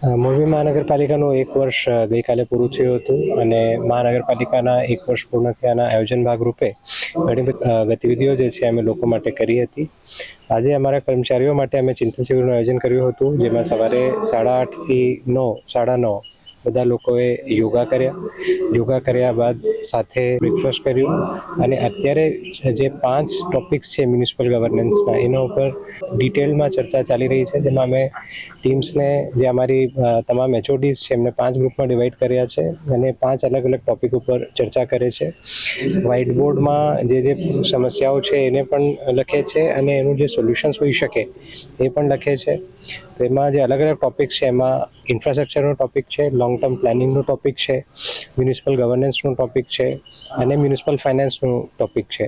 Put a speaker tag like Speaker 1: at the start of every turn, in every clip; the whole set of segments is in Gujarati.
Speaker 1: મોરબી મહાનગરપાલિકાનું એક વર્ષ ગઈકાલે પૂરું થયું હતું અને મહાનગરપાલિકાના એક વર્ષ પૂર્ણ થયાના આયોજન ભાગરૂપે ઘણી ગતિવિધિઓ જે છે અમે લોકો માટે કરી હતી. આજે અમારા કર્મચારીઓ માટે અમે ચિંતન શિબિરનું આયોજન કર્યું હતું, જેમાં સવારે સાડા આઠથી નવ, સાડા નવ બધા લોકોએ યોગા કર્યા. યોગા કર્યા બાદ સાથે બ્રેકફાસ્ટ કર્યું અને અત્યારે જે પાંચ ટોપિક્સ છે મ્યુનિસિપલ ગવર્નન્સના એના ઉપર ડિટેલમાં ચર્ચા ચાલી રહી છે, જેમાં અમે ટીમ્સને જે અમારી તમામ એચઓડીઝ છે, એમને પાંચ ગ્રુપમાં ડિવાઈડ કર્યા છે અને પાંચ અલગ અલગ ટોપિક ઉપર ચર્ચા કરે છે. વ્હાઇટ બોર્ડમાં જે જે સમસ્યાઓ છે એને પણ લખે છે અને એનું જે સોલ્યુશન્સ હોઈ શકે એ પણ લખે છે. તો એમાં જે અલગ અલગ ટોપિક છે, એમાં ઇન્ફ્રાસ્ટ્રક્ચરનો ટોપિક છે લોંગ ટર્મ પ્લાનિંગનો ટોપિક છે મ્યુનિસિપલ ગવર્નન્સનો ટોપિક છે, અને મ્યુનિસિપલ ફાઇનાન્સનું ટોપિક છે.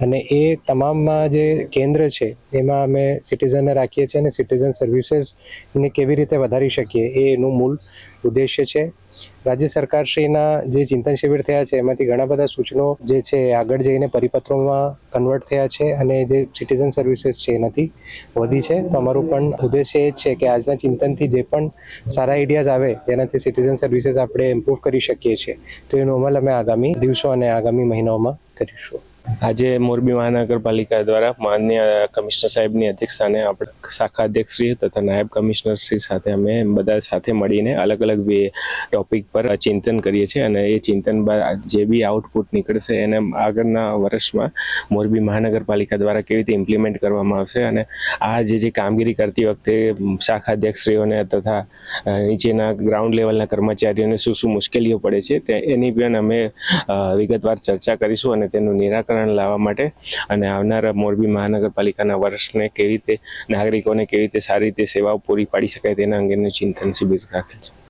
Speaker 1: અને એ તમામમાં જે કેન્દ્ર છે, એમાં અમે સિટીઝનને રાખીએ છીએ અને સિટીઝન સર્વિસીસને કેવી રીતે વધારી શકીએ, એ એનું મૂળ ઉદ્દેશ્ય છે. રાજ્ય સરકારશ્રીના જે ચિંતન શિબિર થયા છે, એમાંથી ઘણા બધા સૂચનો જે છે આગળ જઈને પરિપત્રોમાં કન્વર્ટ થયા છે અને જે સિટીઝન સર્વિસીસ છે એનાથી વધી છે. તો અમારું પણ ઉદ્દેશ્ય એ જ છે કે આજના ચિંતનથી જે પણ સારા આઈડિયાઝ આવે, જેનાથી સિટીઝન સર્વિસીસ આપણે ઇમ્પ્રૂવ કરી શકીએ છીએ. તો એનો અમલ અમે આગામી દિવસો અને આગામી મહિનાઓમાં કરીશું.
Speaker 2: આજે મોરબી મહાનગરપાલિકા દ્વારા માન્ય કમિશનર સાહેબની અધ્યક્ષસ્થાને આપણે શાખા અધ્યક્ષશ્રી તથા નાયબ કમિશનર શ્રી સાથે અમે બધા સાથે મળીને અલગ અલગ બે ટોપિક પર ચિંતન કરીએ છીએ અને એ ચિંતન બાદ જે બી આઉટપુટ નીકળશે એને આગળના વર્ષમાં મોરબી મહાનગરપાલિકા દ્વારા કેવી રીતે ઇમ્પ્લિમેન્ટ કરવામાં આવશે અને આ જે જે કામગીરી કરતી વખતે શાખા અધ્યક્ષશ્રીઓને તથા નીચેના ગ્રાઉન્ડ લેવલના કર્મચારીઓને શું શું મુશ્કેલીઓ પડે છે તે એની પણ અમે વિગતવાર ચર્ચા કરીશું અને તેનું નિરાકરણ લાવવા માટે અને આવનારા મોરબી મહાનગરપાલિકાના વર્ષને કેવી રીતે, નાગરિકોને કેવી રીતે સારી રીતે સેવાઓ પૂરી પાડી શકાય તેના અંગેનું ચિંતન શિબિર રાખે છે.